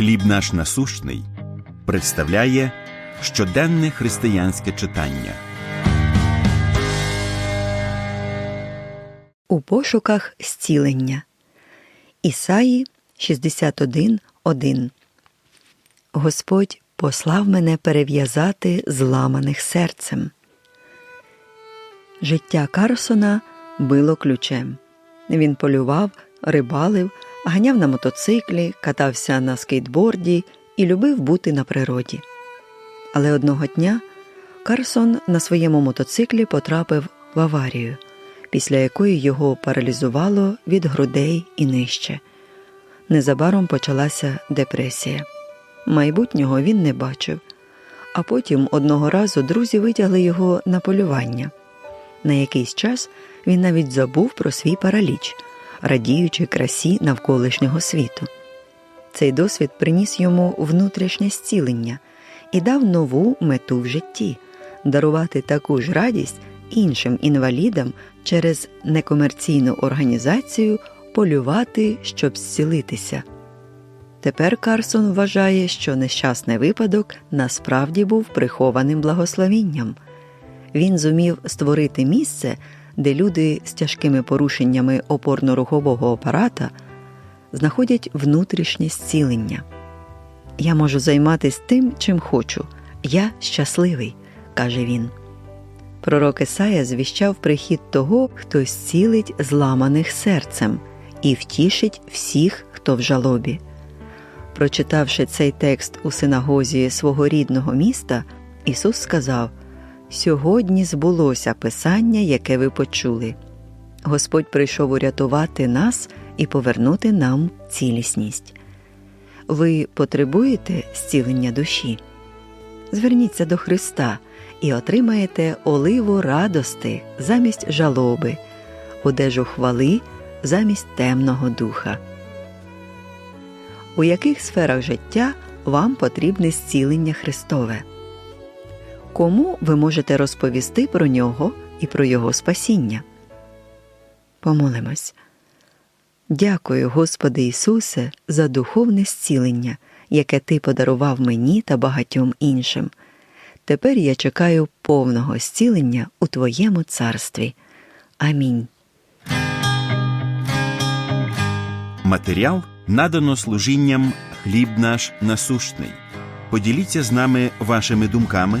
Хліб наш насущний представляє щоденне християнське читання. У пошуках зцілення. Ісаї 61.1 Господь послав мене перев'язати зламаних серцем. Життя Карсона било ключем. Він полював, рибалив, ганяв на мотоциклі, катався на скейтборді і любив бути на природі. Але одного дня Карсон на своєму мотоциклі потрапив в аварію, після якої його паралізувало від грудей і нижче. Незабаром почалася депресія. Майбутнього він не бачив, а потім одного разу друзі витягли його на полювання. На якийсь час він навіть забув про свій параліч, радіючи красі навколишнього світу. Цей досвід приніс йому внутрішнє зцілення і дав нову мету в житті дарувати таку ж радість іншим інвалідам через некомерційну організацію полювати, щоб зцілитися. Тепер Карсон вважає, що нещасний випадок насправді був прихованим благословінням. Він зумів створити місце, де люди з тяжкими порушеннями опорно-рухового апарата знаходять внутрішнє зцілення. Я можу займатися тим, чим хочу. Я щасливий, каже він. Пророк Ісая звіщав прихід того, хто зцілить зламаних серцем і втішить всіх, хто в жалобі. Прочитавши цей текст у синагозі свого рідного міста, Ісус сказав: Сьогодні збулося Писання, яке ви почули. Господь прийшов урятувати нас і повернути нам цілісність. Ви потребуєте зцілення душі? Зверніться до Христа і отримаєте оливу радости замість жалоби, одежу хвали замість темного духа. У яких сферах життя вам потрібне зцілення Христове? Кому ви можете розповісти про нього і про Його спасіння? Помолимось. Дякую, Господи Ісусе, за духовне зцілення, яке Ти подарував мені та багатьом іншим. Тепер я чекаю повного зцілення у Твоєму царстві. Амінь. Матеріал надано служінням Хліб наш насущний. Поділіться з нами вашими думками,